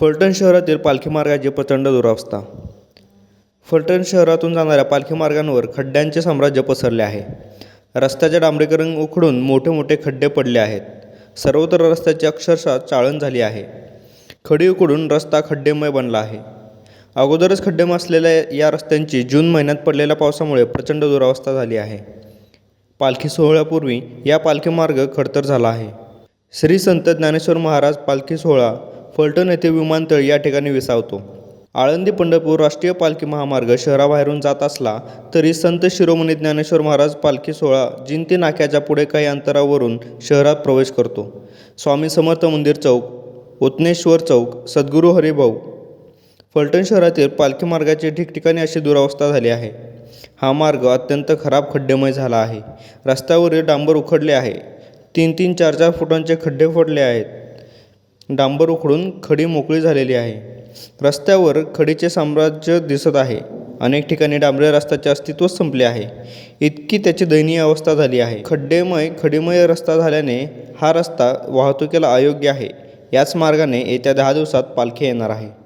फलटण शहरातील पालखी मार्गाची प्रचंड दुरावस्था. फलटण शहरातून जाणाऱ्या पालखी मार्गांवर खड्ड्यांचे साम्राज्य पसरले आहे. रस्त्याचे डांबरीकरण उखडून मोठे मोठे खड्डे पडले आहेत. सर्वत्र रस्त्याची अक्षरशः चाळण झाली आहे. खडी उकडून रस्ता खड्डेमय बनला आहे. अगोदरच खड्डेमय असलेल्या या रस्त्यांची जून महिन्यात पडलेल्या पावसामुळे प्रचंड दुरावस्था झाली आहे. पालखी सोहळ्यापूर्वी या पालखी मार्ग खडतर झाला आहे. श्री संत ज्ञानेश्वर महाराज पालखी सोहळा फलटण येथे विमानतळ या ठिकाणी विसावतो. आळंदी पंढरपूर राष्ट्रीय पालखी महामार्ग शहराबाहेरून जात असला तरी संत शिरोमणी ज्ञानेश्वर महाराज पालखी सोहळा जिंती नाक्याच्या पुढे काही अंतरावरून शहरात प्रवेश करतो. स्वामी समर्थ मंदिर चौक उतनेश्वर चौक सद्गुरू हरिभाऊ. फलटण शहरातील पालखी मार्गाची ठिकठिकाणी अशी दुरावस्था झाली आहे. हा मार्ग अत्यंत खराब खड्डेमय झाला आहे. रस्त्यावरील डांबर उखडले आहे. तीन तीन चार चार फुटांचे खड्डे फोडले आहेत. डांबर उखडून खडी मोकळी झालेली आहे. रस्त्यावर खडीचे साम्राज्य दिसत आहे. अनेक ठिकाणी डांबऱ्या रस्त्याचे अस्तित्व संपले आहे. इतकी त्याची दयनीय अवस्था झाली आहे. खड्डेमय खडीमय रस्ता झाल्याने हा रस्ता वाहतुकीला अयोग्य आहे. याच मार्गाने येत्या दहा दिवसात पालखी येणार आहे.